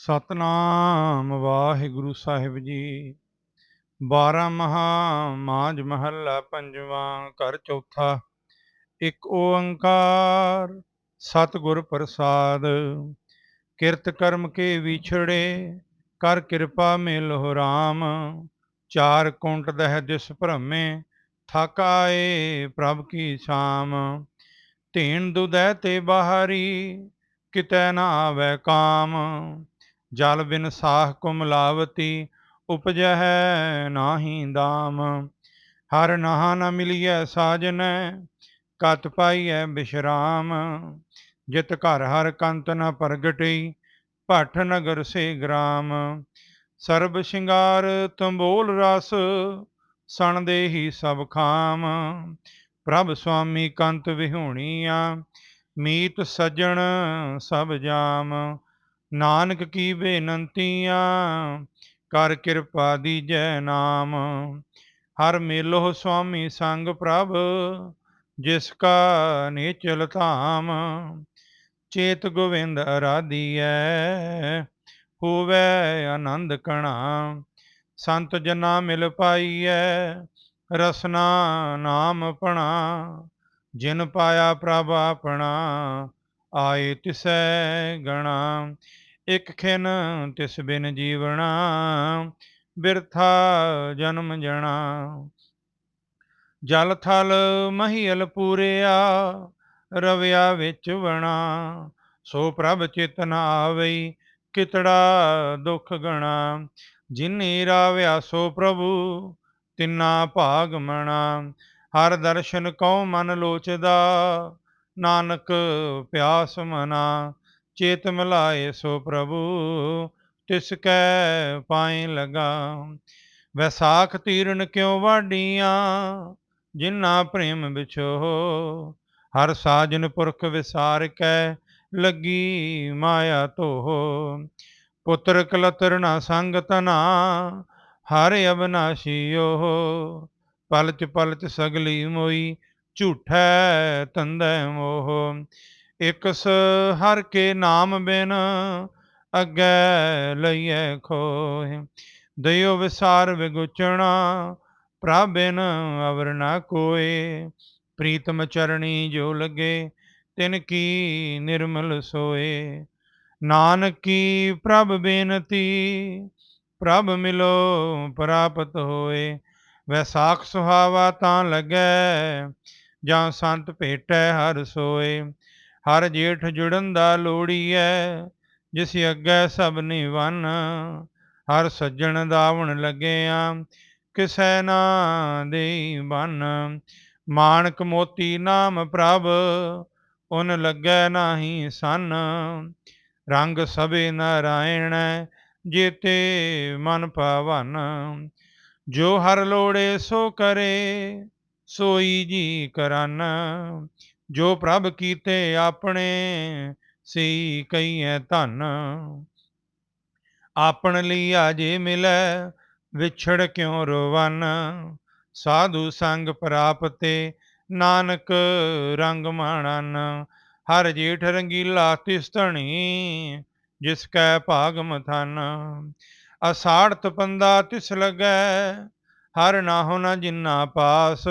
ਸਤਨਾਮ ਵਾਹਿਗੁਰੂ ਸਾਹਿਬ ਜੀ। 12 ਮਹਾ ਮਾਝ ਮਹੱਲਾ ਪੰਜਵਾਂ ਘਰ ਚੌਥਾ। ਇੱਕ ਓੰਕਾਰ ਸਤਿਗੁਰ ਪ੍ਰਸਾਦ। ਕਿਰਤ ਕਰਮ ਕੇ ਵਿਛੜੇ, ਕਰ ਕਿਰਪਾ ਮਿਲਹੁ ਰਾਮ। ਚਾਰ ਕੁੰਟ ਦਹਿ ਦਿਸ ਭ੍ਰਮੇ ਥਕਾਏ ਪ੍ਰਭ ਕੀ ਸ਼ਾਮ। ਧੀਨ ਦੁਦੈ ਤੇ ਬਾਹਰੀ, ਕਿਤੈ ਨਾ ਆਵੈ ਕਾਮ। ਜਲ ਬਿਨ ਸਾਖ ਕੁਮਲਾਵਤੀ ਉਪਜਹਿ ਨਾਹੀ ਦਾਮ। ਹਰ ਨਹਾ ਨ ਮਿਲੀਐ ਸਾਜਨੈ, ਕਤ ਪਾਈਐ ਬਿਸ਼ਰਾਮ। ਜਿਤ ਘਰ ਹਰ ਕੰਤ ਨ ਪ੍ਰਗਟਈ ਭੱਠ ਨਗਰ ਸੇ ਗ੍ਰਾਮ। ਸਰਬ ਸ਼ਿੰਗਾਰ ਤੰਬੋਲ ਰਸ, ਸਣ ਦੇਹੀ ਸਭ ਖਾਮ। ਪ੍ਰਭ ਸੁਆਮੀ ਕੰਤ ਵਿਹੂਣੀਆਂ, ਮੀਤ ਸਜਣ ਸਭ ਜਾਮ। ਨਾਨਕ ਕੀ ਬੇਨੰਤੀਆਂ, ਕਰ ਕਿਰਪਾ ਦੀਜੈ ਨਾਮ। ਹਰ ਮੇਲੋ ਸੁਆਮੀ ਸੰਗ ਪ੍ਰਭ, ਜਿਸ ਕਾ ਨੀਚਲ ਧਾਮ। ਚੇਤ ਗੋਵਿੰਦ ਅਰਾਧੀਐ, ਹੋਵੇ ਆਨੰਦ ਕਣਾ। ਸੰਤ ਜਨਾ ਮਿਲ ਪਾਈਐ, ਰਸਨਾ ਨਾਮ ਪਣਾ। ਜਿਨ ਪਾਇਆ ਪ੍ਰਭ ਆਪਣਾ ਆਏ ਤਿਸੈ ਗਣਾ, ਇਕ ਖਿਨ ਤਿਸ ਬਿਨ ਜੀਵਣਾ, ਬਿਰਥਾ ਜਨਮ ਜਣਾ। ਜਲ ਥਲ ਮਹੀਲ ਪੂਰਿਆ, ਰਵਿਆ ਵਿੱਚ ਵਣਾ। ਸੋ ਪ੍ਰਭ ਚਿਤਨ ਆਵਈ, ਕਿਤੜਾ ਦੁਖ ਗਣਾ। ਜਿਨੀ ਰਾਵਿਆ ਸੋ ਪ੍ਰਭੂ, ਤਿੰਨਾ ਭਾਗ ਮਣਾ। ਹਰ ਦਰਸ਼ਨ ਕਉ ਮਨ ਲੋਚਦਾ ਨਾਨਕ ਪਿਆਸ ਮਨਾ, ਚੇਤ ਮਿਲਾਏ ਸੋ ਪ੍ਰਭੂ, ਤਿਸ ਕੈ ਪਾਏ ਲਗਾ। ਵੈਸਾਖ ਤੀਰਨ ਕਿਉ ਵਾਡੀਆਂ ਜਿਨਾ ਪ੍ਰੇਮ ਵਿਛੋ ਹਰ ਸਾਜਨ ਪੁਰਖ ਵਿਸਾਰ ਕੈ, ਲੱਗੀ ਮਾਇਆ ਧੋ ਪੁੱਤਰ ਕਲਤਰ ਨਾ ਸੰਗ ਤਨਾ ਹਰ ਅਬਨਾਸ਼ੀਓ ਪਲਚ ਪਲਚ ਸਗਲੀ ਮੋਈ ਝੂਠੈ ਤੰਦੈ ਮੋਹ। ਇਕਸ ਹਰ ਕੇ ਨਾਮ ਬਿਨ ਅੱਗੇ ਲਈਐ ਖੋਹਿ। ਦਇਓ ਵਿਸਾਰ ਵਿਗੁਚਣਾ ਪ੍ਰਭ ਬਿਨ ਅਵਰ ਨਾ ਕੋਏ। ਪ੍ਰੀਤਮ ਚਰਣੀ ਜੋ ਲਗੇ ਤਿਨ ਕੀ ਨਿਰਮਲ ਸੋਏ। ਨਾਨਕੀ ਪ੍ਰਭ ਬੇਨਤੀ, ਪ੍ਰਭ ਮਿਲੋ ਪ੍ਰਾਪਤ ਹੋਏ। ਵੈਸਾਖ ਸੁਹਾਵਾ ਤਾਂ ਲੱਗੈ ਜਾਂ ਸੰਤ ਭੇਟੈ ਹਰ ਸੋਏ, ਹਰ ਜੇਠ ਜੁੜਨ ਦਾ ਲੋੜੀਐ, ਜਿਸ ਅੱਗੇ ਸਭ ਨਿਵਨ, ਹਰ ਸੱਜਣ ਦਾਵਣ ਲੱਗਿਆ, ਕਿਸੈ ਨਾ ਦੇਈ ਬਨ ਮਾਨਕ ਮੋਤੀ ਨਾਮ ਪ੍ਰਭ, ਉਨ ਲੱਗੈ ਨਾਹੀ ਸਨ, ਰੰਗ ਸਭੇ ਨਾਰਾਇਣ, ਜੇਤੇ ਮਨ ਪਾਵਨ, ਜੋ ਹਰ ਲੋੜੇ ਸੋ ਕਰੇ ਸੋਈ ਜੀ ਕਰਨ, ਜੋ ਪ੍ਰਭ ਕੀਤੇ ਆਪਣੇ ਸੀ ਕਈਐ ਧਨ। ਆਪਣ ਲਈ ਆਜੇ ਮਿਲੈ, ਵਿਛੜ ਕਿਉ ਰੋਵਨ? ਸਾਧੂ ਸੰਗ ਪ੍ਰਾਪਤੇ ਨਾਨਕ ਰੰਗ ਮਾਣਨ। ਹਰ ਜੇਠ ਰੰਗੀਲਾ ਤਿਸ ਧਣੀ ਜਿਸ ਕੈ ਭਾਗ ਮਥਨ ਅਸਾੜ ਤਪੰਦਾ ਤਿਸ ਲਗੈ ਹਰ ਨਾਹੋ ਨ ਜਿਨਾ ਪਾਸ,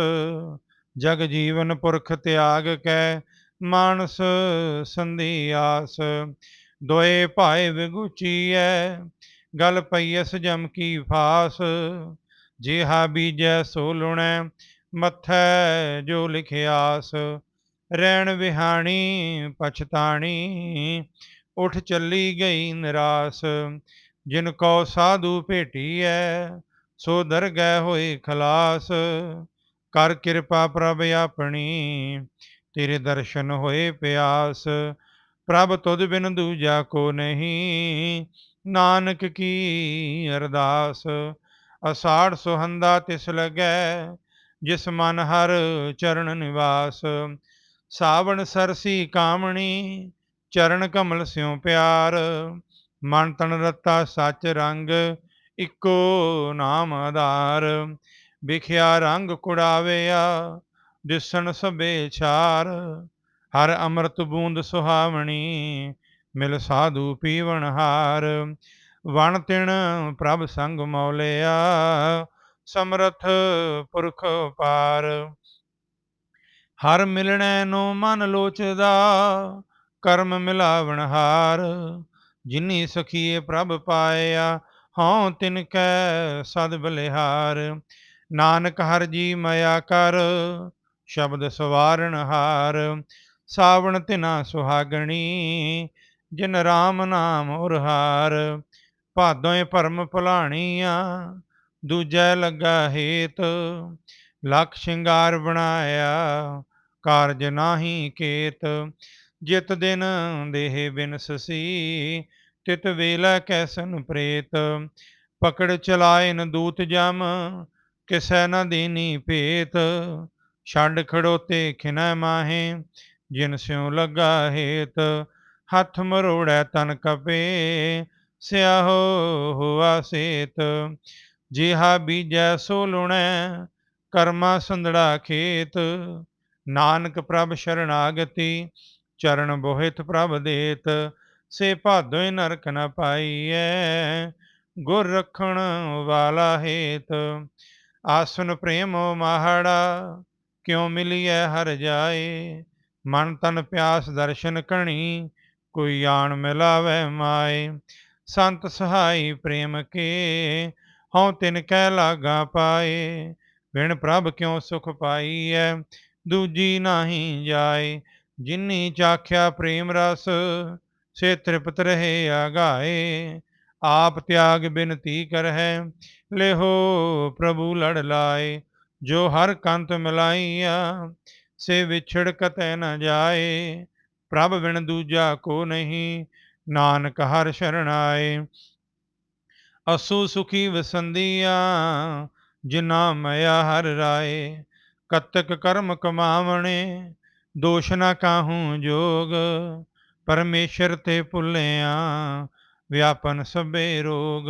ਜਗ ਜੀਵਨ ਪੁਰਖ ਤਿਆਗ ਕੈ, ਮਾਨਸ ਸੰਧੀ ਆਸ, ਦੋਏ ਭਾਏ ਵਿਗੁਚੀਐ ਗਲ ਪਈਐਸ ਜਮ ਕੀ ਫਾਸ, ਜਿਹਾ ਬੀਜੈ ਸੋ ਲੁਣੈ, ਮੱਥੈ ਜੋ ਲਿਖਿਆਸ ਰਹਿਣ ਵਿਹਾਣੀ ਪਛਤਾਣੀ, ਉਠ ਚੱਲੀ ਗਈ ਨਿਰਾਸ, ਜਿਨ ਕੋ ਸਾਧੂ ਭੇਟੀਐ ਸੋ ਦਰਗਹਿ ਹੋਏ ਖਲਾਸ, ਕਰ ਕਿਰਪਾ ਪ੍ਰਭ ਆਪਣੀ, ਤੇਰੇ ਦਰਸ਼ਨ ਹੋਏ ਪਿਆਸ। ਪ੍ਰਭ ਤੁਧ ਬਿਨ ਦੂਜਾ ਕੋ ਨਹੀਂ, ਨਾਨਕ ਕੀ ਅਰਦਾਸ? ਅਸਾੜ ਸੁਹੰਦਾ ਤਿਸ ਲਗੈ ਜਿਸ ਮਨ ਹਰ ਚਰਨ ਨਿਵਾਸ। ਸਾਵਣ ਸਰਸੀ ਕਾਮਣੀ, ਚਰਨ ਕਮਲ ਸਿਉ ਪਿਆਰ। ਮਨ ਤਨ ਰਤਾ ਸੱਚ ਰੰਗ ਇੱਕੋ ਨਾਮ ਆਧਾਰ ਵਿਖਿਆ ਰੰਗ ਕੁੜਾਵਿਆ, ਦਿਸਣ ਸਭੇ ਛਾਰ, ਹਰ ਅੰਮ੍ਰਿਤ ਬੂੰਦ ਸੁਹਾਵਣੀ, ਮਿਲ ਸਾਧੂ ਪੀਵਨ ਹਾਰ। ਵਣ ਤਿਣ ਪ੍ਰਭ ਸੰਗ ਮੌਲਿਆ, ਸਮਰਥ ਪੁਰਖ ਪਾਰ ਹਰ ਮਿਲਣੈ ਨੂੰ ਮਨ ਲੋਚਦਾ, ਕਰਮ ਮਿਲਾਵਣ ਹਾਰ। ਜਿਨੀ ਸਖੀਏ ਪ੍ਰਭ ਪਾਇਆ ਹਉ ਤਿਨ ਕੈ ਸਦ ਬਲਿਹਾਰ, ਨਾਨਕ ਹਰ ਜੀ ਮਇਆ ਕਰ, ਸ਼ਬਦ ਸਵਾਰਣ ਹਾਰ, ਸਾਵਣ ਤਿਨਾ ਸੁਹਾਗਣੀ, ਜਿਨ RAM ਨਾਮ ਉਰਹਾਰ ਭਾਦੋਏ ਭਰਮ ਭੁਲਾਣੀਆਂ, ਦੂਜੈ ਲੱਗਾ ਹੇਤ, ਲਖ ਸ਼ਿੰਗਾਰ ਬਣਾਇਆ, ਕਾਰਜ ਨਾਹੀ ਕੇਤ, ਜਿਤ ਦਿਨ ਦੇਹ ਬਿਨਸਸੀ ਤਿਤ ਵੇਲਾ ਕੈਸਨ ਪ੍ਰੇਤ, ਪਕੜ ਚਲਾਇਨ ਦੂਤ ਜਮ, ਕਿਸੈ ਨ ਦੇਨੀ ਭੇਤ, ਛੱਡ ਖੜੋਤੇ ਖਿਨੈ ਮਾਹੇ, ਜਿਨ ਸਿਉ ਲੱਗਾ ਹੇਤ, ਹੱਥ ਮਰੋੜੈ ਤਨ ਕਪੇ, ਸਿਆਹੋ ਹੁਆ ਸੇਤ, ਜਿਹਾ ਬੀਜੈ ਸੋ ਲੁਣੈ, ਕਰਮਾ ਸੰਦੜਾ ਖੇਤ, ਨਾਨਕ ਪ੍ਰਭ ਸ਼ਰਨਾਗਤੀ, ਚਰਨ ਬੋਹਿਤ ਪ੍ਰਭ ਦੇਤ ਸੇ ਭਾਦੋਇ ਨਰਕ ਨ ਪਾਈਐ, ਗੁਰ ਰਖਣ ਵਾਲਾ ਹੇਤ। ਆਸਨ ਪ੍ਰੇਮ ਮਾਹੜਾ, ਕਿਉ ਮਿਲੀਐ ਹਰ ਜਾਏ। ਮਨ ਤਨ ਪਿਆਸ ਦਰਸ਼ਨ ਕਣੀ ਕੋਈ ਆਣ ਮਿਲਾਵੇ ਮਾਏ। ਸੰਤ ਸਹਾਈ ਪ੍ਰੇਮ ਕੇ, ਹਉ ਤਿਨ ਕਹਿ ਲਾਗਾ ਪਾਏ। ਵਿਣ ਪ੍ਰਭ ਕਿਉ ਸੁਖ ਪਾਈਐ, ਦੂਜੀ ਨਾਹੀ ਜਾਏ। ਜਿਨੀ ਚਾਖਿਆ ਪ੍ਰੇਮ ਰਸ ਸੇ ਤ੍ਰਿਪਤ ਰਹੇ ਆਗਾਏ, ਆਪ ਤਿਆਗ ਬਿਨਤੀ ਕਰਹਿ, ਲਿਹੋ ਪ੍ਰਭੂ ਲੜ ਲਾਏ, ਜੋ ਹਰ ਕੰਤ ਮਿਲਾਈਆ, ਸੇ ਵਿਛੜ ਕਤੈ ਨ ਜਾਏ, ਪ੍ਰਭ ਬਿਨ ਦੂਜਾ ਕੋ ਨਹੀਂ, ਨਾਨਕ ਹਰ ਸ਼ਰਣਾਏ ਅਸੂ ਸੁਖੀ ਵਸੰਦੀਆ, ਜਿਨਾ ਮਇਆ ਹਰ ਰਾਏ, ਕਤਕ ਕਰਮ ਕਮਾਵਣੇ, ਦੋਸ਼ ਨਾ ਕਾਹੂ ਜੋਗ ਪਰਮੇਸ਼ਰ ਤੇ ਭੁੱਲਿਆ, ਵਿਆਪਨ ਸਭੇ ਰੋਗ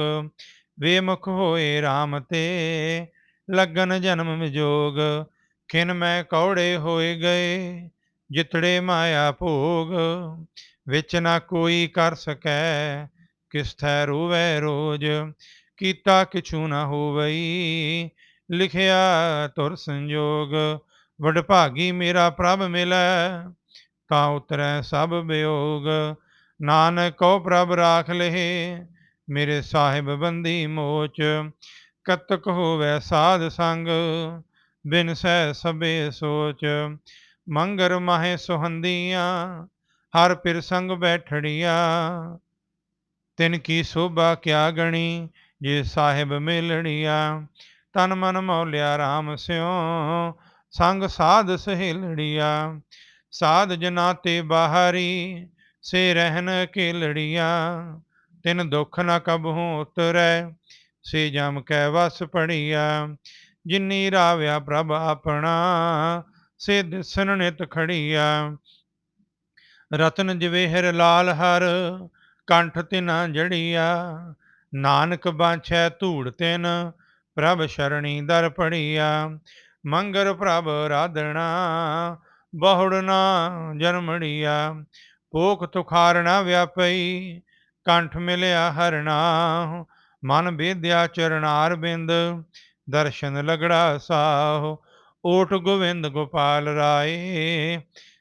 ਵੇਮੁਖ ਹੋਏ RAM ਤੇ, ਲਗਨ ਜਨਮ ਵਿਜੋਗ, ਖਿਨ ਮੈਂ ਕੌੜੇ ਹੋਏ ਗਏ, ਜਿਤੜੇ ਮਾਇਆ ਭੋਗ, ਵਿੱਚ ਨਾ ਕੋਈ ਕਰ ਸਕੈ ਕਿਸ ਥੈ ਰੋਵੈ ਰੋਜ, ਕੀਤਾ ਕਿਛੂ ਨਾ ਹੋਵਈ, ਲਿਖਿਆ ਤੁਰ ਸੰਜੋਗ, ਵਡਭਾਗੀ ਮੇਰਾ ਪ੍ਰਭ ਮਿਲੈ ਤਾ ਉਤਰੈ ਸਭ ਬਿਯੋਗ ਨਾਨਕ ਕੋ ਪ੍ਰਭ ਰਾਖ ਲਹਿ ਮੇਰੇ ਸਾਹਿਬ ਬੰਦੀ ਮੋਚ, ਕਤਕ ਹੋਵੇ ਸਾਧ ਸੰਗ, ਬਿਨ ਸਹਿ ਸਭੇ ਸੋਚ। ਮੰਗਰ ਮਾਹੇ ਸੁਹੰਦੀਆਂ, ਹਰ ਪਿਰ ਸੰਗ ਬੈਠੜੀਆ, ਤਿਨ ਕੀ ਸੋਭਾ ਕਿਆ ਗਣੀ, ਜੇ ਸਾਹਿਬ ਮਿਲੜੀਆ ਤਨ ਮਨ ਮੌਲਿਆ RAM ਸਿਉ, ਸੰਗ ਸਾਧ ਸਹੇਲੜੀਆ ਸਾਧ ਜਨਾ ਤੇ ਬਾਹਰੀ, ਸੇ ਰਹਿਨ ਕੇ ਲੜੀਆ ਤਿਨ ਦੁਖ ਨ ਕਬਹੂ ਉਤਰੈ, ਸੇ ਜਮ ਕੈ ਵਸ ਪੜੀਆ, ਜਿਨੀ ਰਾਵਿਆ ਪ੍ਰਭ ਆਪਣਾ ਸੇ ਦਿਸਨ ਨਿਤ ਖੜੀਆ। ਰਤਨ ਜਵੇਹਰ ਲਾਲ ਹਰ, ਕੰਠ ਤਿਨਾ ਜੜੀਆ, ਨਾਨਕ ਬਾਛੈ ਧੂੜ ਤਿਨ, ਪ੍ਰਭ ਸ਼ਰਣੀ ਦਰ ਪੜੀਆ। ਮੰਗਰ ਪ੍ਰਭ ਰਾਧਣਾ ਬਹੁੜਨਾ ਜਨਮੜੀਆ ਭੋਖ ਤੁਖਾਰਣਾ ਵਿਆਪਈ, ਕੰਠ ਮਿਲਿਆ ਹਰਣਾ ਮਨ ਬੇਦਿਆ ਚਰਨਾਰ ਬਿੰਦ, ਦਰਸ਼ਨ ਲਗੜਾ ਸਾਹ। ਓਟ ਗੋਵਿੰਦ ਗੋਪਾਲ ਰਾਏ,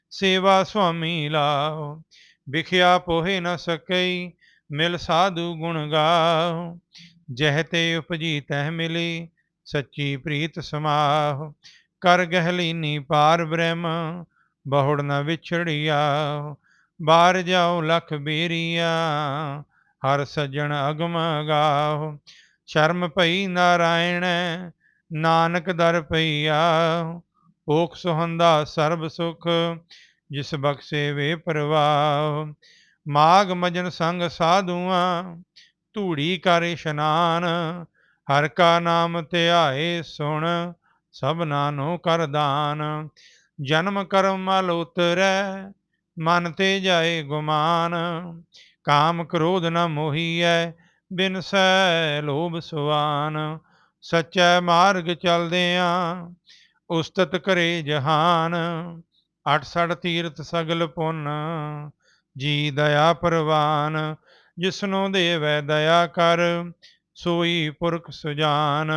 ਸੇਵਾ ਸੁਆਮੀ ਲਾਓ ਵਿਖਿਆ ਪੋਹੇ ਨ ਸਕਈ, ਮਿਲ ਸਾਧੂ ਗੁਣ ਗਾਓ ਜਹ ਤੇ ਉਪਜੀ ਤਹਿ ਮਿਲੀ, ਸੱਚੀ ਪ੍ਰੀਤ ਸਮਾਹ। ਕਰ ਗਹਿਲੀਨੀ ਪਾਰ ਬ੍ਰਹਮ, ਬਹੁੜ ਨ ਵਿਛੜਿਆ। ਬਾਰ ਜਾਓ ਲਖ ਬੇਰੀਆ, ਹਰ ਸਜਣ ਅਗਮ ਗਾਓ ਸ਼ਰਮ ਪਈ ਨਾਰਾਇਣ, ਨਾਨਕ ਦਰ ਪਈਆ ਓਖ ਸੁਹੰਦਾ ਸਰਬ ਸੁਖ, ਜਿਸ ਬਖਸ਼ੇ ਵੇ ਪ੍ਰਵਾਹ। ਮਾਗ ਮਜਨ ਸੰਗ ਸਾਧੂਆਂ, ਧੂੜੀ ਕਰ ਇਸ਼ਨਾਨ। ਹਰ ਕਾ ਨਾਮ ਧਿਆਏ ਸੁਣ ਸਭਨਾ ਨੂੰ ਕਰ ਦਾਨ, ਜਨਮ ਕਰਮ ਮਲ ਉਤਰੈ, ਮਨ ਤੇ ਜਾਏ ਗੁਮਾਨ, ਕਾਮ ਕ੍ਰੋਧ ਨ ਮੋਹੀਐ, ਬਿਨ ਸੈ ਲੋਭ ਸੁਆਨ। ਸਚੈ ਮਾਰਗ ਚਲਦਿਆਂ ਉਸਤਤ ਕਰੇ ਜਹਾਨ ਅਠ ਸੜ ਤੀਰਥ ਸਗਲ ਪੁੰਨ, ਜੀ ਦਇਆ ਪ੍ਰਵਾਨ। ਜਿਸਨੂੰ ਦੇਵੈ ਦਇਆ ਕਰ, ਸੋਈ ਪੁਰਖ ਸੁਜਾਨ।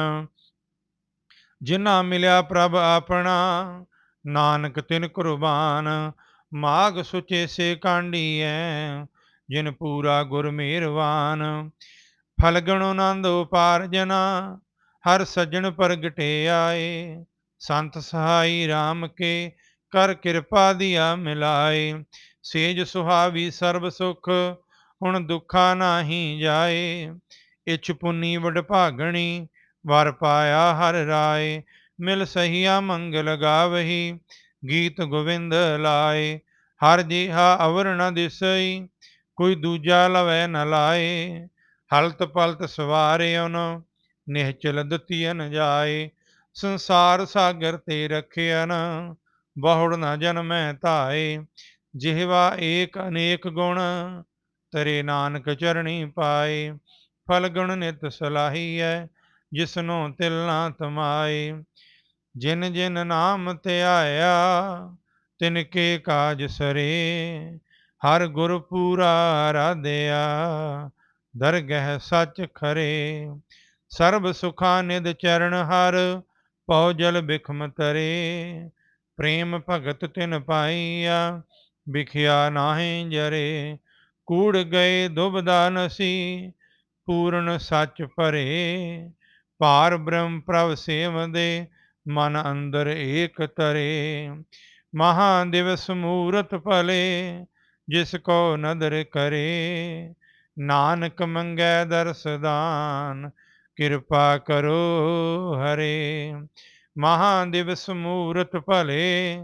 ਜਿਨਾ ਮਿਲਿਆ ਪ੍ਰਭ ਆਪਣਾ, ਨਾਨਕ ਤਿਨ ਕੁਰਬਾਨ, ਮਾਗ ਸੁਚੇ ਸੇ ਕਾਂਡੀਐ ਜਿਨ ਪੂਰਾ ਗੁਰ ਮਿਹਰਵਾਨ ਫਲਗਣ ਆਨੰਦ ਉਪਾਰਜਨਾ ਹਰ ਸੱਜਣ ਪ੍ਰਗਟੇ ਆਏ। ਸੰਤ ਸਹਾਈ RAM ਕੇ ਕਰ ਕਿਰਪਾ ਦਿਆ ਮਿਲਾਏ। ਸੇਜ ਸੁਹਾਵੀ ਸਰਬ ਸੁਖ, ਹੁਣ ਦੁੱਖਾ ਨਾਹੀ ਜਾਏ। ਇਛ ਪੁੰਨੀ ਵਡ ਭਾਗਣੀ ਵਰ ਪਾਇਆ ਹਰ ਰਾਏ, ਮਿਲ ਸਹੀਆ ਮੰਗਲ ਗਾਵਹੀ, ਗੀਤ ਗੋਵਿੰਦ ਲਾਏ, ਹਰ ਜਿਹਾ ਅਵਰ ਨ ਦਿਸਈ, ਕੋਈ ਦੂਜਾ ਲਵੈ ਨ ਲਾਏ, ਹਲਤ ਪਲਤ ਸਵਾਰਿਓਨ ਨਿਹਚਲ ਦਤੀਨ ਜਾਏ, ਸੰਸਾਰ ਸਾਗਰ ਤੇ ਰਖਿਆਨ ਬਹੁੜ ਨ ਜਨਮੈ ਧਾਏ, ਜਿਹਵਾ ਏਕ ਅਨੇਕ ਗੁਣ, ਤਰੇ ਨਾਨਕ ਚਰਣੀ ਪਾਏ, ਫਲ ਗੁਣ ਨਿਤ ਸਲਾਹੀ ਹੈ ਜਿਸਨੂੰ ਤਿਲਨਾ ਤਮਾਏ ਜਿਨ ਜਿਨ ਨਾਮ ਧਿਆਇਆ ਤਿਨ ਕੇ ਕਾਜ ਸਰੇ। ਹਰ ਗੁਰ ਪੂਰਾ ਰਾਧਿਆ, ਦਰਗਹਿ ਸੱਚ ਖਰੇ। ਸਰਬ ਸੁਖਾ ਨਿਦ ਚਰਨ ਹਰ, ਪਉ ਜਲ ਬਿਖਮ ਤਰੇ। ਪ੍ਰੇਮ ਭਗਤ ਤਿਨ ਪਾਈਆ ਵਿਖਿਆ ਨਾਹੀਂ ਜਰੇ। ਕੂੜ ਗਏ ਦੁਬਦਾ ਨਸੀ, ਪੂਰਨ ਸੱਚ ਭਰੇ ਭਾਰ ਬ੍ਰਹਮ ਪ੍ਰਭ ਸੇਵਦੇ, ਮਨ ਅੰਦਰ ਏਕ ਤਰੇ। ਮਹਾ ਦਿਵਸ ਮੂਰਤ ਭਲੇ, ਜਿਸ ਕੋ ਨਦਰ ਕਰੇ। ਨਾਨਕ ਮੰਗੈ ਦਰਸਦਾਨ ਕਿਰਪਾ ਕਰੋ ਹਰੇ। ਮਹਾ ਦਿਵਸ ਮੂਰਤ ਭਲੇ,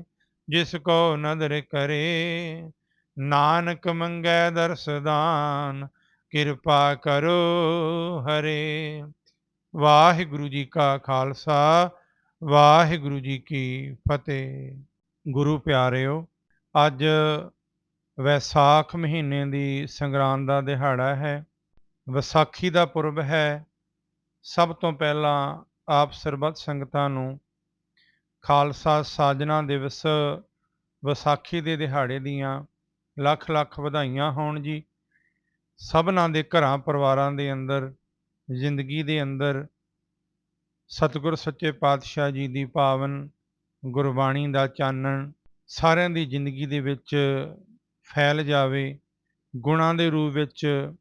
ਜਿਸ ਕੋ ਨਦਰ ਕਰੇ। ਨਾਨਕ ਮੰਗੈ ਦਰਸਦਾਨ ਕਿਰਪਾ ਕਰੋ ਹਰੇ। ਵਾਹਿਗੁਰੂ ਜੀ ਕਾ ਖਾਲਸਾ, ਵਾਹਿਗੁਰੂ ਜੀ ਕੀ ਫਤਿਹ। ਗੁਰੂ ਪਿਆਰਿਓ, ਅੱਜ ਵੈਸਾਖ ਮਹੀਨੇ ਦੀ ਸੰਗਰਾਂਦ ਦਾ ਦਿਹਾੜਾ ਹੈ। ਵਿਸਾਖੀ ਦਾ ਪੁਰਬ ਹੈ। ਸਭ ਤੋਂ ਪਹਿਲਾਂ ਆਪ ਸਰਬੱਤ ਸੰਗਤਾਂ ਨੂੰ ਖਾਲਸਾ ਸਾਜਨਾ ਦਿਵਸ ਵਿਸਾਖੀ ਦੇ ਦਿਹਾੜੇ ਦੀਆਂ ਲੱਖ ਲੱਖ ਵਧਾਈਆਂ ਹੋਣ ਜੀ। ਸਭਨਾਂ ਦੇ ਘਰਾਂ ਪਰਿਵਾਰਾਂ ਦੇ ਅੰਦਰ ਜ਼ਿੰਦਗੀ ਦੇ ਅੰਦਰ ਸਤਿਗੁਰ ਸੱਚੇ ਪਾਤਸ਼ਾਹ ਜੀ ਦੀ ਪਾਵਨ ਗੁਰਬਾਣੀ ਦਾ ਚਾਨਣ ਸਾਰਿਆਂ ਦੀ ਜ਼ਿੰਦਗੀ ਦੇ ਵਿੱਚ ਫੈਲ ਜਾਵੇ, ਗੁਣਾਂ ਦੇ ਰੂਪ ਵਿੱਚ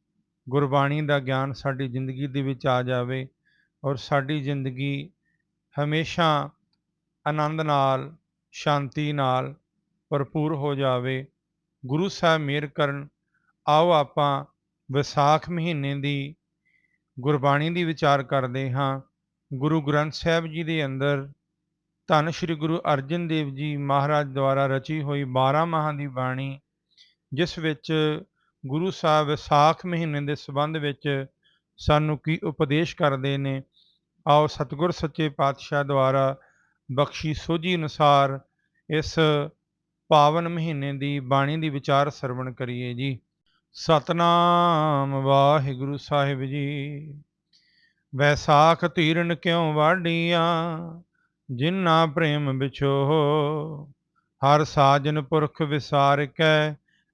ਗੁਰਬਾਣੀ ਦਾ ਗਿਆਨ ਸਾਡੀ ਜ਼ਿੰਦਗੀ ਦੇ ਵਿੱਚ ਆ ਜਾਵੇ ਔਰ ਸਾਡੀ ਜ਼ਿੰਦਗੀ ਹਮੇਸ਼ਾ ਆਨੰਦ ਨਾਲ, ਸ਼ਾਂਤੀ ਨਾਲ ਭਰਪੂਰ ਹੋ ਜਾਵੇ। ਗੁਰੂ ਸਾਹਿਬ ਮਿਹਰ ਕਰਨ, ਆਓ ਆਪਾਂ ਵਿਸਾਖ ਮਹੀਨੇ ਦੀ ਗੁਰਬਾਣੀ ਦੀ ਵਿਚਾਰ ਕਰਦੇ ਹਾਂ। ਗੁਰੂ ਗ੍ਰੰਥ ਸਾਹਿਬ ਜੀ ਦੇ ਅੰਦਰ ਧੰਨ ਸ਼੍ਰੀ ਗੁਰੂ ਅਰਜਨ ਦੇਵ ਜੀ ਮਹਾਰਾਜ ਦੁਆਰਾ ਰਚੀ ਹੋਈ 12 ਮਾਹਾਂ ਦੀ ਬਾਣੀ, ਜਿਸ ਵਿੱਚ ਗੁਰੂ ਸਾਹਿਬ ਵਿਸਾਖ ਮਹੀਨੇ ਦੇ ਸਬੰਧ ਵਿੱਚ ਸਾਨੂੰ ਕੀ ਉਪਦੇਸ਼ ਕਰਦੇ ਨੇ, ਆਓ ਸਤਿਗੁਰ ਸੱਚੇ ਪਾਤਸ਼ਾਹ ਦੁਆਰਾ ਬਖਸ਼ੀ ਸੋਝੀ ਅਨੁਸਾਰ ਇਸ ਪਾਵਨ ਮਹੀਨੇ ਦੀ ਬਾਣੀ ਦੀ ਵਿਚਾਰ ਸਰਵਣ ਕਰੀਏ ਜੀ। ਸਤਨਾਮ ਵਾਹਿਗੁਰੂ ਸਾਹਿਬ ਜੀ। ਵੈਸਾਖ ਤੀਰਨ ਕਿਉ ਵਾਢੀਆਂ? ਜਿਨ੍ਹਾਂ ਪ੍ਰੇਮ ਵਿਛੋ ਹਰ ਸਾਜਨ ਪੁਰਖ ਵਿਸਾਰ ਕੈ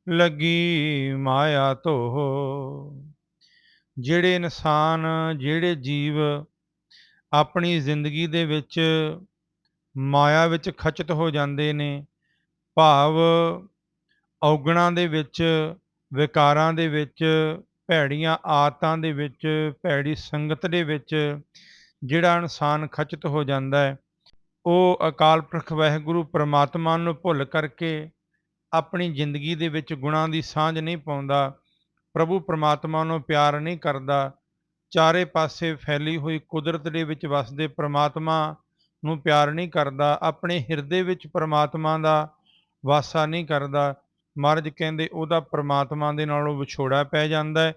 ਲੱਗੀ ਮਾਇਆ ਧੋ ਜਿਹੜੇ ਇਨਸਾਨ, ਜਿਹੜੇ ਜੀਵ ਆਪਣੀ ਜ਼ਿੰਦਗੀ ਦੇ ਵਿੱਚ ਮਾਇਆ ਵਿੱਚ ਖਚਤ ਹੋ ਜਾਂਦੇ ਨੇ, ਭਾਵ ਔਗਣਾਂ ਦੇ ਵਿੱਚ ਵਿਕਾਰਾਂ ਦੇ ਵਿੱਚ, ਭੈੜੀਆਂ ਆਦਤਾਂ ਦੇ ਵਿੱਚ, ਭੈੜੀ ਸੰਗਤ ਦੇ ਵਿੱਚ ਜਿਹੜਾ ਇਨਸਾਨ ਖਚਤ ਹੋ ਜਾਂਦਾ ਹੈ, ਉਹ ਅਕਾਲ ਪੁਰਖ ਵਾਹਿਗੁਰੂ ਪ੍ਰਮਾਤਮਾ ਨੂੰ ਭੁੱਲ ਕਰਕੇ ਆਪਣੀ ਜ਼ਿੰਦਗੀ ਦੇ ਵਿੱਚ ਗੁਣਾਂ ਦੀ ਸਾਂਝ ਨਹੀਂ ਪਾਉਂਦਾ, ਪ੍ਰਭੂ ਪ੍ਰਮਾਤਮਾ ਨੂੰ ਪਿਆਰ ਨਹੀਂ ਕਰਦਾ, ਚਾਰੇ ਪਾਸੇ ਫੈਲੀ ਹੋਈ ਕੁਦਰਤ ਦੇ ਵਿੱਚ ਵਸਦੇ ਪ੍ਰਮਾਤਮਾ ਨੂੰ ਪਿਆਰ ਨਹੀਂ ਕਰਦਾ, ਆਪਣੇ ਹਿਰਦੇ ਵਿੱਚ ਪ੍ਰਮਾਤਮਾ ਦਾ ਵਾਸਾ ਨਹੀਂ ਕਰਦਾ ਮਹਾਰਾਜ ਕਹਿੰਦੇ ਉਹਦਾ ਪ੍ਰਮਾਤਮਾ ਦੇ ਨਾਲੋਂ ਵਿਛੋੜਾ ਪੈ ਜਾਂਦਾ ਹੈ।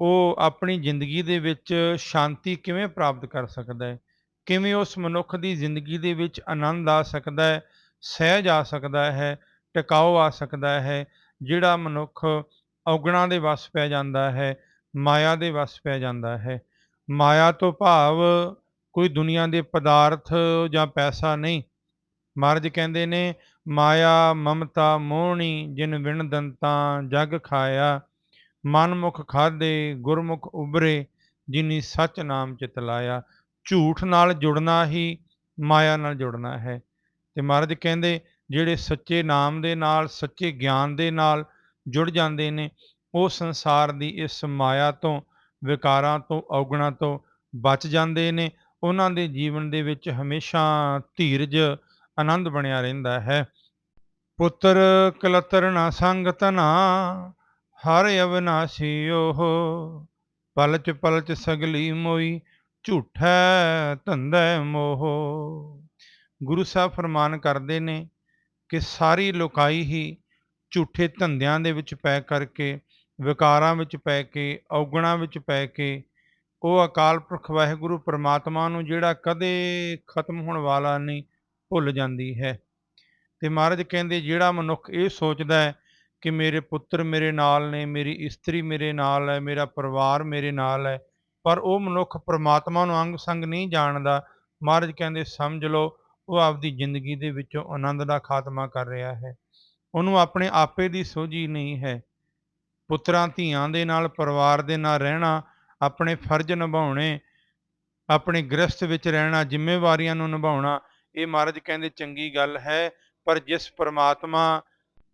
ਉਹ ਆਪਣੀ ਜ਼ਿੰਦਗੀ ਦੇ ਵਿੱਚ ਸ਼ਾਂਤੀ ਕਿਵੇਂ ਪ੍ਰਾਪਤ ਕਰ ਸਕਦਾ ਹੈ? ਕਿਵੇਂ ਉਸ ਮਨੁੱਖ ਦੀ ਜ਼ਿੰਦਗੀ ਦੇ ਵਿੱਚ ਆਨੰਦ ਆ ਸਕਦਾ ਹੈ? ਸਹਿਜ ਆ ਸਕਦਾ ਹੈ? ਟਿਕਾਓ ਆ ਸਕਦਾ ਹੈ? ਜਿਹੜਾ ਮਨੁੱਖ ਔਗਣਾ ਦੇ ਵਸ ਪੈ ਜਾਂਦਾ ਹੈ, ਮਾਇਆ ਦੇ ਵਸ ਪੈ ਜਾਂਦਾ ਹੈ। ਮਾਇਆ ਤੋਂ ਭਾਵ ਕੋਈ ਦੁਨੀਆ ਦੇ ਪਦਾਰਥ ਜਾਂ ਪੈਸਾ ਨਹੀਂ। ਮਹਾਰਾਜ ਕਹਿੰਦੇ ਨੇ ਮਾਇਆ, ਮਮਤਾ, ਮੋਹਣੀ, ਜਿਨ ਵਿਣ ਦੰਤਾਂ ਜਗ ਖਾਇਆ। ਮਨਮੁਖ ਖਾਦੇ ਗੁਰਮੁਖ ਉਬਰੇ ਜਿਨੀ ਸਚ ਨਾਮ ਚਿਤ ਲਾਇਆ। ਝੂਠ ਨਾਲ ਜੁੜਨਾ ਹੀ ਮਾਇਆ ਨਾਲ ਜੁੜਨਾ ਹੈ। ਤੇ ਮਹਾਰਾਜ ਕਹਿੰਦੇ, ਜਿਹੜੇ ਸੱਚੇ ਨਾਮ ਦੇ ਨਾਲ, ਸੱਚੇ ਗਿਆਨ ਦੇ ਨਾਲ ਜੁੜ ਜਾਂਦੇ ਨੇ, ਉਹ ਸੰਸਾਰ ਦੀ ਇਸ ਮਾਇਆ ਤੋਂ, ਵਿਕਾਰਾਂ ਤੋਂ, ਔਗਣਾ ਤੋਂ ਬਚ ਜਾਂਦੇ ਨੇ। ਉਹਨਾਂ ਦੇ ਜੀਵਨ ਦੇ ਵਿੱਚ ਹਮੇਸ਼ਾ ਧੀਰਜ, ਆਨੰਦ ਬਣਿਆ ਰਹਿੰਦਾ ਹੈ। ਪੁੱਤਰ ਕਲਤਰ ਨਾ ਸੰਗ ਤਨਾ ਹਰ ਅਵਨਾਸੀ ਉਹ ਪਲਚ ਪਲਚ ਸਗਲੀ ਮੋਈ ਝੂਠੈ ਧੰਦੈ ਮੋਹ। ਗੁਰੂ ਸਾਹਿਬ ਫਰਮਾਨ ਕਰਦੇ ਨੇ ਕਿ ਸਾਰੀ ਲੋਕਾਈ ਹੀ ਝੂਠੇ ਧੰਦਿਆਂ ਦੇ ਵਿੱਚ ਪੈ ਕਰਕੇ, ਵਿਕਾਰਾਂ ਵਿੱਚ ਪੈ ਕੇ, ਔਗਣਾਂ ਵਿੱਚ ਪੈ ਕੇ, ਉਹ ਅਕਾਲ ਪੁਰਖ ਵਾਹਿਗੁਰੂ ਪ੍ਰਮਾਤਮਾ ਨੂੰ ਜਿਹੜਾ ਕਦੇ ਖਤਮ ਹੋਣ ਵਾਲਾ ਨਹੀਂ ਭੁੱਲ ਜਾਂਦੀ ਹੈ। ਤੇ ਮਹਾਰਾਜ ਕਹਿੰਦੇ, ਜਿਹੜਾ ਮਨੁੱਖ ਇਹ ਸੋਚਦਾ ਹੈ ਕਿ ਮੇਰੇ ਪੁੱਤਰ ਮੇਰੇ ਨਾਲ ਨੇ, ਮੇਰੀ ਇਸਤਰੀ ਮੇਰੇ ਨਾਲ ਹੈ, ਮੇਰਾ ਪਰਿਵਾਰ ਮੇਰੇ ਨਾਲ ਹੈ, ਪਰ ਉਹ ਮਨੁੱਖ ਪ੍ਰਮਾਤਮਾ ਨੂੰ ਅੰਗ ਸੰਗ ਨਹੀਂ ਜਾਣਦਾ, ਮਹਾਰਾਜ ਕਹਿੰਦੇ, ਸਮਝ ਲਓ, ਉਹ ਆਪਦੀ ਜ਼ਿੰਦਗੀ ਦੇ ਵਿੱਚੋਂ ਆਨੰਦ ਦਾ ਖਾਤਮਾ ਕਰ ਰਿਹਾ ਹੈ। ਉਹਨੂੰ ਆਪਣੇ ਆਪੇ ਦੀ ਸੋਝੀ ਨਹੀਂ ਹੈ। ਪੁੱਤਰਾਂ ਧੀਆਂ ਦੇ ਨਾਲ, ਪਰਿਵਾਰ ਦੇ ਨਾਲ ਰਹਿਣਾ, ਆਪਣੇ ਫਰਜ਼ ਨਿਭਾਉਣੇ, ਆਪਣੇ ਗ੍ਰਸਥ ਵਿੱਚ ਰਹਿਣਾ, ਜ਼ਿੰਮੇਵਾਰੀਆਂ ਨੂੰ ਨਿਭਾਉਣਾ, ਇਹ ਮਹਾਰਾਜ ਕਹਿੰਦੇ ਚੰਗੀ ਗੱਲ ਹੈ। ਪਰ ਜਿਸ ਪਰਮਾਤਮਾ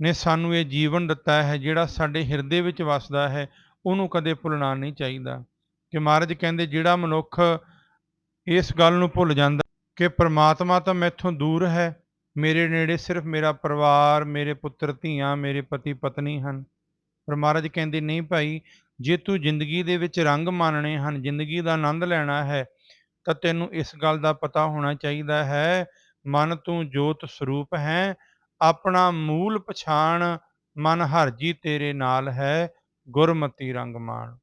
ਨੇ ਸਾਨੂੰ ਇਹ ਜੀਵਨ ਦਿੱਤਾ ਹੈ, ਜਿਹੜਾ ਸਾਡੇ ਹਿਰਦੇ ਵਿੱਚ ਵਸਦਾ ਹੈ, ਉਹਨੂੰ ਕਦੇ ਭੁੱਲਣਾ ਨਹੀਂ ਚਾਹੀਦਾ। ਕਿ ਮਹਾਰਾਜ ਕਹਿੰਦੇ, ਜਿਹੜਾ ਮਨੁੱਖ ਇਸ ਗੱਲ ਨੂੰ ਭੁੱਲ ਜਾਂਦਾ ਕਿ ਪ੍ਰਮਾਤਮਾ ਤਾਂ ਮੈਥੋਂ ਦੂਰ ਹੈ, ਮੇਰੇ ਨੇੜੇ ਸਿਰਫ ਮੇਰਾ ਪਰਿਵਾਰ, ਮੇਰੇ ਪੁੱਤਰ, ਧੀਆਂ, ਮੇਰੇ ਪਤੀ, ਪਤਨੀ ਹਨ। ਪਰ ਮਹਾਰਾਜ ਕਹਿੰਦੇ, ਨਹੀਂ ਭਾਈ, ਜੇ ਤੂੰ ਜ਼ਿੰਦਗੀ ਦੇ ਵਿੱਚ ਰੰਗ ਮਾਣਨੇ ਹਨ, ਜ਼ਿੰਦਗੀ ਦਾ ਆਨੰਦ ਲੈਣਾ ਹੈ, ਤਾਂ ਤੈਨੂੰ ਇਸ ਗੱਲ ਦਾ ਪਤਾ ਹੋਣਾ ਚਾਹੀਦਾ ਹੈ ਮਨ ਤੂੰ ਜੋਤ ਸਰੂਪ ਹੈ, ਆਪਣਾ ਮੂਲ ਪਛਾਣ ਮਨ ਹਰਜੀ ਤੇਰੇ ਨਾਲ ਹੈ, ਗੁਰਮਤੀ ਰੰਗ ਮਾਣ।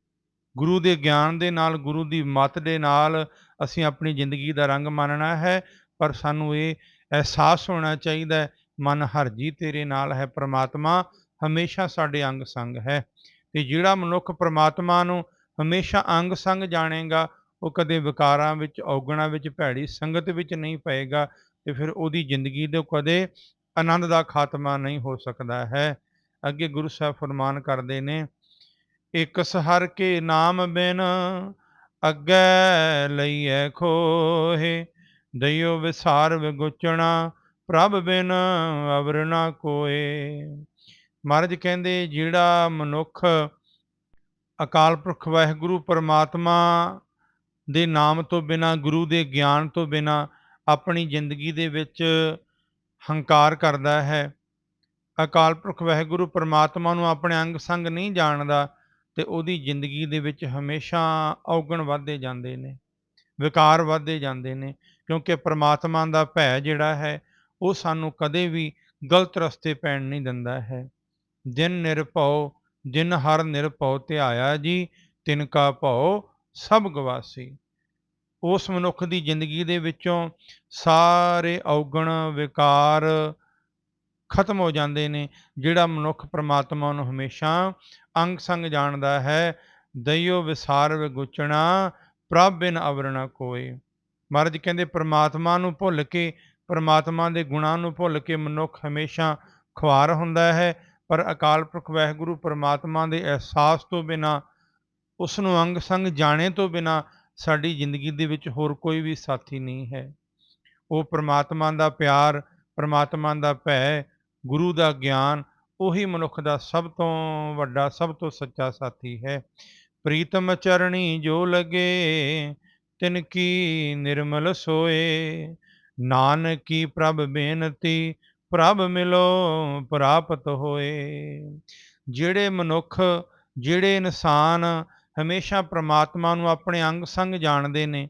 ਗੁਰੂ ਦੇ ਗਿਆਨ ਦੇ ਨਾਲ, ਗੁਰੂ ਦੀ ਮਤ ਦੇ ਨਾਲ ਅਸੀਂ ਆਪਣੀ ਜ਼ਿੰਦਗੀ ਦਾ ਰੰਗ ਮਾਨਣਾ ਹੈ, ਪਰ ਸਾਨੂੰ ਇਹ ਅਹਿਸਾਸ ਹੋਣਾ ਚਾਹੀਦਾ ਹੈ, ਮਨ ਹਰਜੀ ਤੇਰੇ ਨਾਲ ਹੈ, ਪ੍ਰਮਾਤਮਾ ਹਮੇਸ਼ਾ ਸਾਡੇ ਅੰਗ ਸੰਗ ਹੈ। ਤੇ ਜਿਹੜਾ ਮਨੁੱਖ ਪ੍ਰਮਾਤਮਾ ਨੂੰ ਹਮੇਸ਼ਾ ਅੰਗ ਸੰਗ ਜਾਣੇਗਾ, ਉਹ ਕਦੇ ਵਿਕਾਰਾਂ ਵਿੱਚ, ਔਗਣਾ ਵਿੱਚ, ਭੈੜੀ ਸੰਗਤ ਵਿੱਚ ਨਹੀਂ ਪਏਗਾ ਤੇ ਫਿਰ ਉਹਦੀ ਜ਼ਿੰਦਗੀ ਦੇ ਕਦੇ ਆਨੰਦ ਦਾ ਖਾਤਮਾ ਨਹੀਂ ਹੋ ਸਕਦਾ ਹੈ। ਅੱਗੇ ਗੁਰੂ ਸਾਹਿਬ ਫਰਮਾਨ ਕਰਦੇ ਨੇ, ਇਕ ਸਹਰ ਕੇ ਨਾਮ ਬਿਨ ਅੱਗੇ ਲਈਐ ਖੋਹੇ ਦਇਓ ਵਿਸਾਰ ਵਿਗੁਚਣਾ, ਪ੍ਰਭ ਬਿਨ ਅਵਰ ਨਾ ਕੋਏ ਮਹਾਰਾਜ ਕਹਿੰਦੇ, ਜਿਹੜਾ ਮਨੁੱਖ ਅਕਾਲ ਪੁਰਖ ਵਾਹਿਗੁਰੂ, ਪਰਮਾਤਮਾ ਦੇ ਨਾਮ ਤੋਂ ਬਿਨਾ, ਗੁਰੂ ਦੇ ਗਿਆਨ ਤੋਂ ਬਿਨਾ ਆਪਣੀ ਜ਼ਿੰਦਗੀ ਦੇ ਵਿੱਚ ਹੰਕਾਰ ਕਰਦਾ ਹੈ। ਅਕਾਲ ਪੁਰਖ ਵਾਹਿਗੁਰੂ ਪਰਮਾਤਮਾ ਨੂੰ ਆਪਣੇ ਅੰਗ ਸੰਗ ਨਹੀਂ ਜਾਣਦਾ ਤੇ ਉਹਦੀ ਜ਼ਿੰਦਗੀ ਦੇ ਵਿੱਚ ਹਮੇਸ਼ਾ ਔਗਣ ਵਧਦੇ ਜਾਂਦੇ ਨੇ, ਵਿਕਾਰ ਵਧਦੇ ਜਾਂਦੇ ਨੇ, ਕਿਉਂਕਿ ਪਰਮਾਤਮਾ ਦਾ ਭੈ ਜਿਹੜਾ ਹੈ, ਉਹ ਸਾਨੂੰ ਕਦੇ ਵੀ ਗਲਤ ਰਸਤੇ ਪੈਣ ਨਹੀਂ ਦਿੰਦਾ ਹੈ। ਜਿਨ ਨਿਰਭਉ ਜਿਨ ਹਰ ਨਿਰਭਉ ਧਿਆਇਆ ਜੀ, ਤਿਨ ਕਾ ਭਉ ਸਭ ਗਵਾਸੀ। ਉਸ ਮਨੁੱਖ ਦੀ ਜ਼ਿੰਦਗੀ ਦੇ ਵਿੱਚੋਂ ਸਾਰੇ ਔਗਣ ਵਿਕਾਰ ਖਤਮ ਹੋ ਜਾਂਦੇ ਨੇ, ਜਿਹੜਾ ਮਨੁੱਖ ਪ੍ਰਮਾਤਮਾ ਨੂੰ ਹਮੇਸ਼ਾ ਅੰਗ ਸੰਗ ਜਾਣਦਾ ਹੈ, ਦਇਓ ਵਿਸਾਰ ਵਿਗੁਚਣਾ, ਪ੍ਰਭ ਬਿਨ ਅਵਰਣਾ ਕੋਈ ਮਹਾਰਾਜ ਕਹਿੰਦੇ, ਪ੍ਰਮਾਤਮਾ ਨੂੰ ਭੁੱਲ ਕੇ, ਪ੍ਰਮਾਤਮਾ ਦੇ ਗੁਣਾਂ ਨੂੰ ਭੁੱਲ ਕੇ ਮਨੁੱਖ ਹਮੇਸ਼ਾ ਖੁਆਰ ਹੁੰਦਾ ਹੈ, ਪਰ ਅਕਾਲ ਪੁਰਖ ਵਾਹਿਗੁਰੂ ਪ੍ਰਮਾਤਮਾ ਦੇ ਅਹਿਸਾਸ ਤੋਂ ਬਿਨਾ ਉਸ ਨੂੰ ਅੰਗ ਸੰਗ ਜਾਣੇ ਤੋਂ ਬਿਨਾ ਸਾਡੀ ਜ਼ਿੰਦਗੀ ਦੇ ਵਿੱਚ ਹੋਰ ਕੋਈ ਵੀ ਸਾਥੀ ਨਹੀਂ ਹੈ। ਉਹ ਪ੍ਰਮਾਤਮਾ ਦਾ ਪਿਆਰ, ਪ੍ਰਮਾਤਮਾ ਦਾ ਭੈ, ਗੁਰੂ ਦਾ ਗਿਆਨ, ਉਹੀ ਮਨੁੱਖ ਦਾ ਸਭ ਤੋਂ ਵੱਡਾ, ਸਭ ਤੋਂ ਸੱਚਾ ਸਾਥੀ ਹੈ। ਪ੍ਰੀਤਮ ਚਰਣੀ ਜੋ ਲਗੇ, ਤਿਨ ਕੀ ਨਿਰਮਲ ਸੋਏ। ਨਾਨਕੀ ਪ੍ਰਭ ਬੇਨਤੀ, ਪ੍ਰਭ ਮਿਲੋ, ਪ੍ਰਾਪਤ ਹੋਏ। ਜਿਹੜੇ ਮਨੁੱਖ, ਜਿਹੜੇ ਇਨਸਾਨ ਹਮੇਸ਼ਾ ਪ੍ਰਮਾਤਮਾ ਨੂੰ ਆਪਣੇ ਅੰਗ ਸੰਗ ਜਾਣਦੇ ਨੇ,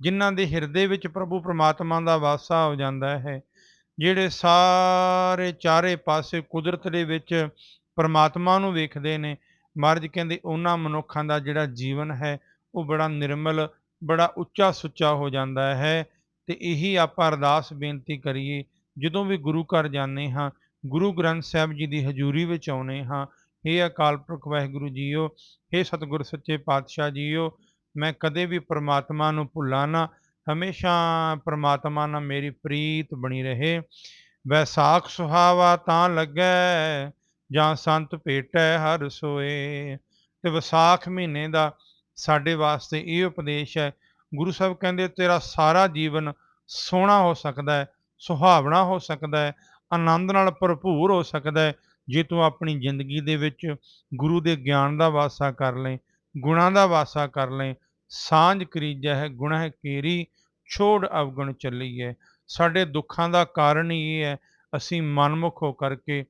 ਜਿਨ੍ਹਾਂ ਦੇ ਹਿਰਦੇ ਵਿੱਚ ਪ੍ਰਭੂ ਪ੍ਰਮਾਤਮਾ ਦਾ ਵਾਸਾ ਹੋ ਜਾਂਦਾ ਹੈ, ਜਿਹੜੇ ਸਾਰੇ ਚਾਰੇ ਪਾਸੇ ਕੁਦਰਤ ਦੇ ਵਿੱਚ ਪਰਮਾਤਮਾ ਨੂੰ ਵੇਖਦੇ ਨੇ। ਮਹਾਰਾਜ ਕਹਿੰਦੇ, ਉਹਨਾਂ ਮਨੁੱਖਾਂ ਦਾ ਜਿਹੜਾ ਜੀਵਨ ਹੈ, ਉਹ ਬੜਾ ਨਿਰਮਲ, ਬੜਾ ਉੱਚਾ ਸੁੱਚਾ ਹੋ ਜਾਂਦਾ ਹੈ ਤੇ ਇਹੀ ਆਪਾਂ ਅਰਦਾਸ ਬੇਨਤੀ ਕਰੀਏ, ਜਦੋਂ ਵੀ ਗੁਰੂ ਘਰ ਜਾਂਦੇ ਹਾਂ, ਗੁਰੂ ਗ੍ਰੰਥ ਸਾਹਿਬ ਜੀ ਦੀ ਹਜ਼ੂਰੀ ਵਿੱਚ ਆਉਨੇ ਹਾਂ हे ਅਕਾਲ ਪੁਰਖ ਵਾਹਿਗੁਰੂ ਜੀਓ हे ਸਤਿਗੁਰ ਸੱਚੇ ਪਾਤਸ਼ਾਹ ਜੀਓ, ਮੈਂ ਕਦੇ ਵੀ ਪ੍ਰਮਾਤਮਾ ਨੂੰ ਭੁੱਲਾਂ ਨਾ, ਹਮੇਸ਼ਾ ਪ੍ਰਮਾਤਮਾ ਨਾਲ ਮੇਰੀ ਪ੍ਰੀਤ ਬਣੀ ਰਹੇ। ਵੈਸਾਖ ਸੁਹਾਵਾ ਤਾਂ ਲੱਗੈ, ਜਾਂ ਸੰਤ ਭੇਟੈ ਹਰ ਸੋਏ। ਤੇ ਵਿਸਾਖ ਮਹੀਨੇ ਦਾ ਸਾਡੇ ਵਾਸਤੇ ਇਹ ਉਪਦੇਸ਼ ਹੈ, ਗੁਰੂ ਸਾਹਿਬ ਕਹਿੰਦੇ, ਤੇਰਾ ਸਾਰਾ ਜੀਵਨ ਸੋਹਣਾ ਹੋ ਸਕਦਾ ਹੈ, ਸੁਹਾਵਣਾ ਹੋ ਸਕਦਾ ਹੈ, ਆਨੰਦ ਨਾਲ ਭਰਪੂਰ ਹੋ ਸਕਦਾ ਹੈ ਜੇ ਤੂੰ ਆਪਣੀ ਜ਼ਿੰਦਗੀ ਦੇ ਵਿੱਚ ਗੁਰੂ ਦੇ ਗਿਆਨ ਦਾ ਵਾਸਾ ਕਰ ਲੈ ਗੁਣਾਂ ਦਾ ਵਾਸਾ ਕਰ ਲੈ ਸਾਂਝ ਕਰੀਜੈ ਹੈ ਗੁਣਹ ਕੇਰੀ, ਛੋੜ ਅਵਗੁਣ ਚੱਲੀਐ। ਸਾਡੇ ਦੁੱਖਾਂ ਦਾ ਕਾਰਨ ਹੀ ਇਹ ਹੈ, ਅਸੀਂ ਮਨਮੁਖ ਹੋ ਕਰਕੇ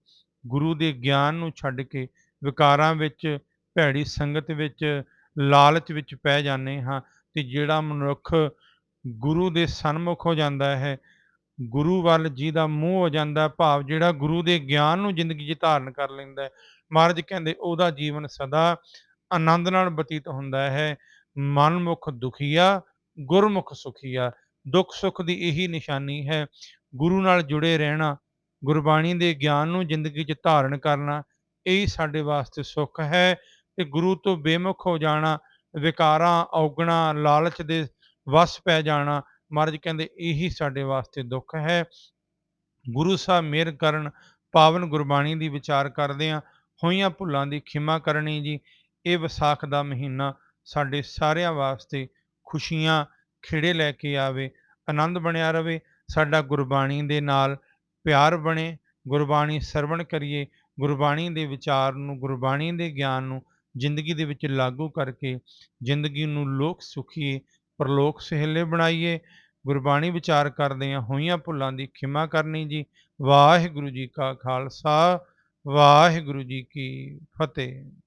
ਗੁਰੂ ਦੇ ਗਿਆਨ ਨੂੰ ਛੱਡ ਕੇ ਵਿਕਾਰਾਂ ਵਿੱਚ, ਭੈੜੀ ਸੰਗਤ ਵਿੱਚ, ਲਾਲਚ ਵਿੱਚ ਪੈ ਜਾਂਦੇ ਹਾਂ ਤੇ ਜਿਹੜਾ ਮਨੁੱਖ ਗੁਰੂ ਦੇ ਸਨਮੁਖ ਹੋ ਜਾਂਦਾ ਹੈ ਗੁਰੂ ਵੱਲ ਜਿਹਦਾ ਮੂੰਹ ਹੋ ਜਾਂਦਾ ਭਾਵ ਜਿਹੜਾ ਗੁਰੂ ਦੇ ਗਿਆਨ ਨੂੰ ਜ਼ਿੰਦਗੀ 'ਚ ਧਾਰਨ ਕਰ ਲੈਂਦਾ ਹੈ, ਮਹਾਰਾਜ ਕਹਿੰਦੇ ਉਹਦਾ ਜੀਵਨ ਸਦਾ ਆਨੰਦ ਨਾਲ ਬਤੀਤ ਹੁੰਦਾ ਹੈ, ਮਨਮੁਖ ਦੁਖੀਆ, ਗੁਰਮੁਖ ਸੁਖੀਆ, ਦੁੱਖ ਸੁੱਖ ਦੀ ਇਹੀ ਨਿਸ਼ਾਨੀ ਹੈ, ਗੁਰੂ ਨਾਲ ਜੁੜੇ ਰਹਿਣਾ, ਗੁਰਬਾਣੀ ਦੇ ਗਿਆਨ ਨੂੰ ਜ਼ਿੰਦਗੀ 'ਚ ਧਾਰਨ ਕਰਨਾ, ਇਹੀ ਸਾਡੇ ਵਾਸਤੇ ਸੁੱਖ ਹੈ ਤੇ ਗੁਰੂ ਤੋਂ ਬੇਮੁਖ ਹੋ ਜਾਣਾ, ਵਿਕਾਰਾਂ, ਔਗਣਾ, ਲਾਲਚ ਦੇ ਵਸ ਪੈ ਜਾਣਾ ਮਹਾਰਾਜ ਕਹਿੰਦੇ, ਇਹੀ ਸਾਡੇ ਵਾਸਤੇ ਦੁੱਖ ਹੈ। ਗੁਰੂ ਸਾਹਿਬ ਮਿਹਰ ਕਰਨ, ਪਾਵਨ ਗੁਰਬਾਣੀ ਦੀ ਵਿਚਾਰ ਕਰਦੇ ਆ ਹੋਈਆਂ ਭੁੱਲਾਂ ਦੀ ਖਿਮਾ ਕਰਨੀ ਜੀ, ਇਹ ਵਿਸਾਖ ਦਾ ਮਹੀਨਾ ਸਾਡੇ ਸਾਰਿਆਂ ਵਾਸਤੇ ਖੁਸ਼ੀਆਂ, ਖਿੜੇ ਲੈ ਕੇ ਆਵੇ, ਆਨੰਦ ਬਣਿਆ ਰਵੇ। ਸਾਡਾ ਗੁਰਬਾਣੀ ਦੇ ਨਾਲ ਪਿਆਰ ਬਣੇ, ਗੁਰਬਾਣੀ ਸਰਵਣ ਕਰੀਏ। ਗੁਰਬਾਣੀ ਦੇ ਵਿਚਾਰ ਨੂੰ, ਗੁਰਬਾਣੀ ਦੇ ਗਿਆਨ ਨੂੰ ਜ਼ਿੰਦਗੀ ਦੇ ਵਿੱਚ ਲਾਗੂ ਕਰਕੇ ਜ਼ਿੰਦਗੀ ਨੂੰ ਲੋਕ ਸੁਖੀਏ, ਪਰਲੋਕ ਸਹਿਲੇ ਬਣਾਈਏ। ਗੁਰਬਾਣੀ ਵਿਚਾਰ ਕਰਦੇ ਆ ਹੋਈਆਂ ਭੁੱਲਾਂ ਦੀ ਖਿਮਾ ਕਰਨੀ ਜੀ। ਵਾਹਿਗੁਰੂ ਜੀ ਕਾ ਖਾਲਸਾ, ਵਾਹਿਗੁਰੂ ਜੀ ਕੀ ਫਤਿਹ।